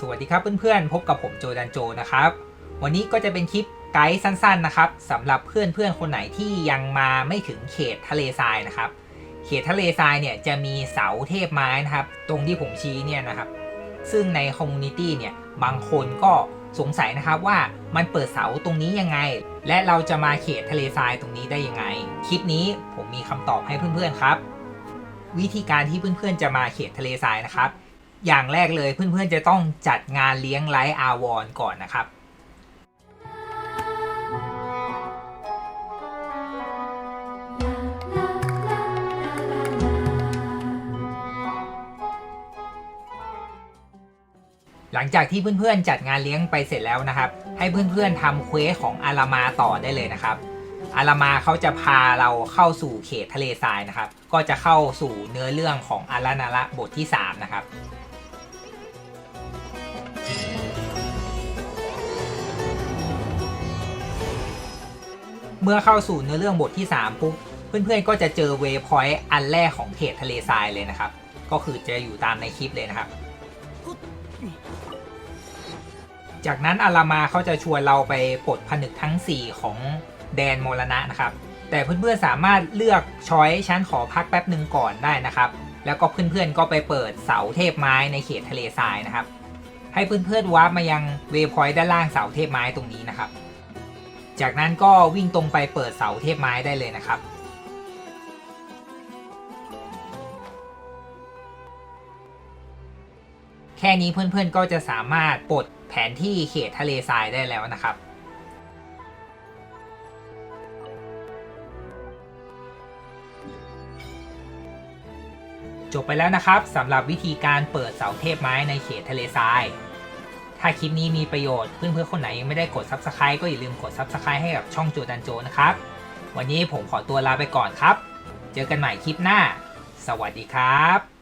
สวัสดีครับเพื่อนๆ พบกับผมโจดันโจนะครับ วันนี้ก็จะเป็นคลิปไกด์สั้นๆนะครับสำหรับเพื่อนๆ คนไหนที่ยังมาไม่ถึงเขตทะเลทรายนะครับ เขตทะเลทรายเนี่ยจะมีเสาเทพไม้นะครับ ตรงที่ผมชี้เนี่ยนะครับ ซึ่งในคอมมูนิตี้เนี่ยบางคนก็สงสัยนะครับว่ามันเปิดเสาตรงนี้ยังไง และเราจะมาเขตทะเลทรายตรงนี้ได้ยังไง คลิปนี้ผมมีคำตอบให้เพื่อนๆครับ วิธีการที่เพื่อนๆจะมาเขตทะเลทรายนะครับ อย่างแรกเลยเพื่อนๆจะต้องจัดงานเลี้ยงไลฟ์อาวรก่อนนะครับหลังจากที่เพื่อนๆจัดงานเลี้ยงไปเสร็จแล้วนะครับ ให้เพื่อนๆทำเควสของอารามาต่อได้เลยนะครับอารามาเขาจะพาเราเข้าสู่เขตทะเลทรายนะครับ ก็จะเข้าสู่เนื้อเรื่องของอารานาระบทที่ 3 นะครับ เมื่อเข้าสู่เนื้อเรื่องบทที่ 3 ปุ๊บ เพื่อนๆก็จะเจอเวพอยต์อันแรกของเขตทะเลทรายเลยนะครับ ก็คือจะอยู่ตามในคลิปเลยนะครับ จากนั้นอารามาเขาจะชวนเราไปปลดผนึกทั้ง 4 ของแดนมรณะนะครับ แต่เพื่อนๆสามารถเลือกช้อยฉันขอพักแป๊บหนึ่งก่อนได้นะครับ แล้วก็เพื่อนๆก็ไปเปิดเสาเทพไม้ในเขตทะเลทรายนะครับ ให้เพื่อนๆวาร์ปมายังเวพอยต์ด้านล่างเสาเทพไม้ตรงนี้นะครับ จากนั้นก็วิ่งตรงไปเปิดเสาเทพไม้ได้เลยนะครับ แค่นี้เพื่อนๆก็จะสามารถปลดแผนที่เขตทะเลทรายได้แล้วนะครับจบไปแล้วนะครับสำหรับวิธีการเปิดเสาเทพไม้ในเขตทะเลทราย ถ้าคลิปนี้มีประโยชน์เพื่อนๆคนไหนยังไม่ได้กด Subscribe ก็อย่าลืมกด Subscribe ให้กับช่องโจดันโจนะครับ วันนี้ผมขอตัวลาไปก่อนครับ เจอกันใหม่คลิปหน้า สวัสดีครับ